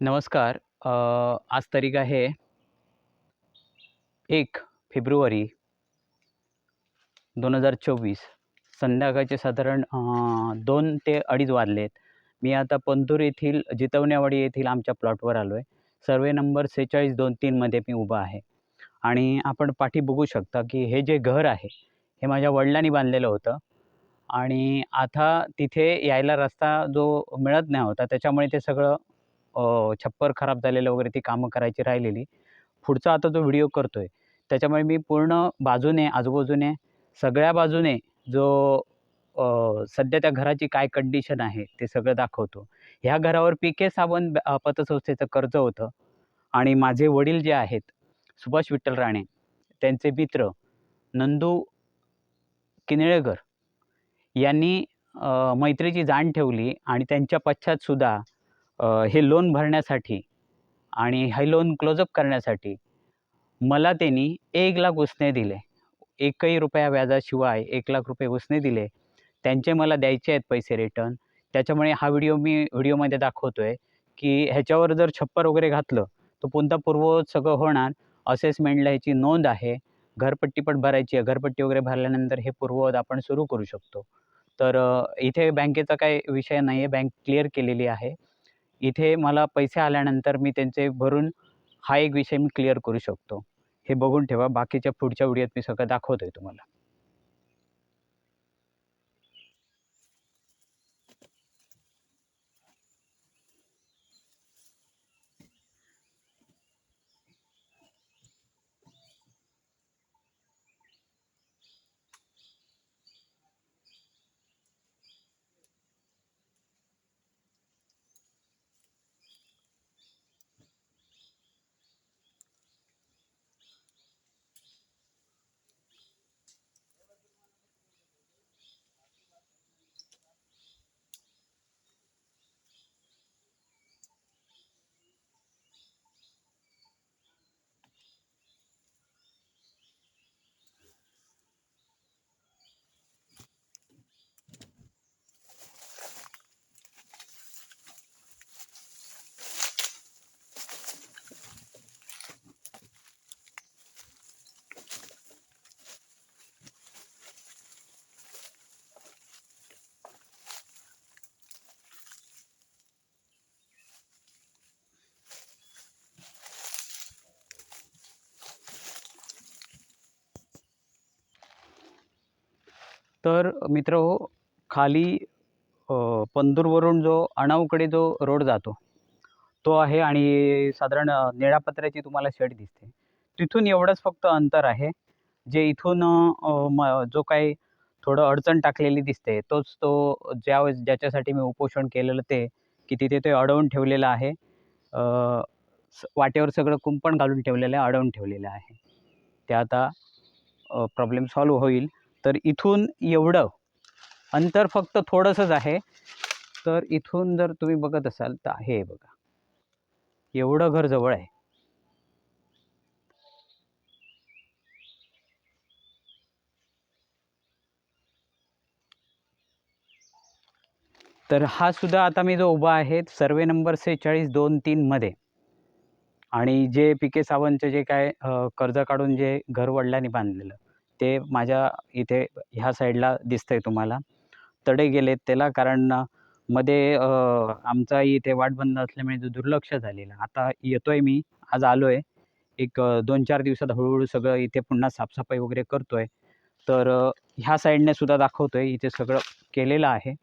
नमस्कार. आज तारीख आहे एक फेब्रुवारी दोन हजार चोवीस. संध्याकाळचे साधारण दोन ते अडीच वाजले आहेत मी आता पंतूर येथील जितवण्यावाडी येथील आमच्या प्लॉटवर आलो आहे सर्वे नंबर सेहेचाळीस दोन तीनमध्ये मी उभा आहे. आणि आपण पाठी बघू शकता की हे जे घर आहे हे माझ्या वडिलांनी बांधलेलं होतं. आणि आता तिथे यायला रस्ता जो मिळत नाही होता त्याच्यामुळे ते सगळं छप्पर खराब झालेलं वगैरे ती कामं करायची राहिलेली. पुढचा आता जो व्हिडिओ करतो आहे त्याच्यामुळे मी पूर्ण बाजूने आजूबाजूने सगळ्या बाजूने जो सध्या त्या घराची काय कंडिशन आहे ते सगळं दाखवतो. ह्या घरावर पी के सावंत पतसंस्थेचं कर्ज होतं आणि माझे वडील जे आहेत सुभाष विठ्ठल राणे त्यांचे मित्र नंदू किनिळेकर यांनी मैत्रीची जाण ठेवली आणि त्यांच्या पश्चातसुद्धा हे लोन भरण्यासाठी आणि हे लोन क्लोजअप करण्यासाठी मला त्यांनी एक लाख उसने दिले. एकही रुपया व्याजाशिवाय एक लाख रुपये उसने दिले. त्यांचे मला द्यायचे आहेत पैसे रिटर्न त्याच्यामुळे हा व्हिडिओ मी व्हिडिओमध्ये दाखवतो आहे की ह्याच्यावर जर छप्पर वगैरे घातलं तर पुन्हा सगळं होणार. असेसमेंटला ह्याची नोंद आहे. घरपट्टी पण भरायची आहे. घरपट्टी वगैरे भरल्यानंतर हे पूर्ववत आपण सुरू करू शकतो. तर इथे बँकेचा काही विषय नाही आहे बँक क्लिअर केलेली आहे. इथे मला पैसे आल्यानंतर मी त्यांचे भरून हा एक विषय मी क्लिअर करू शकतो. हे बघून ठेवा. बाकीच्या पुढच्या व्हिडिओत मी सगळं दाखवतो आहे तुम्हाला. तर मित्र हो, खाली पंदूरवरून जो अणावकडे जो रोड जातो तो आहे आणि साधारण निळापत्र्याची तुम्हाला शेड दिसते. तिथून एवढंच फक्त अंतर आहे जे इथून म जो काही थोडं अडचण टाकलेली दिसते तोच तो ज्या ज्याच्यासाठी मी उपोषण केलेलं ते की तिथे ते अडवून ठेवलेलं आहे. स- वाटेवर सगळं कुंपण घालून ठेवलेलं आहे अडवून ठेवलेलं आहे. ते आता प्रॉब्लेम सॉल्व होईल. तर इथून एवढं अंतर फक्त थोडंसंच आहे. तर इथून जर तुम्ही बघत असाल तर आहे बघा. एवढं घर जवळ आहे. तर हा सुद्धा आता मी जो उभा आहे सर्वे नंबर सेहेचाळीस दोन तीनमध्ये आणि जे पी के सावंतचे जे काय कर्ज काढून जे घर वडिलांनी बांधलेलं. ते माझ्या इथे ह्या साईडला दिसतं आहे तुम्हाला. तडे गेले त्याला कारण मध्ये आमचा इथे वाट बंद असल्यामुळे जो दुर्लक्ष झालेलं. आता येतो आहे मी. आज आलो आहे एक दोन चार दिवसात हळूहळू सगळं इथे पुन्हा साफसफाई वगैरे करतो आहे तर ह्या साईडने सुद्धा आहे इथे सगळं केलेलं आहे.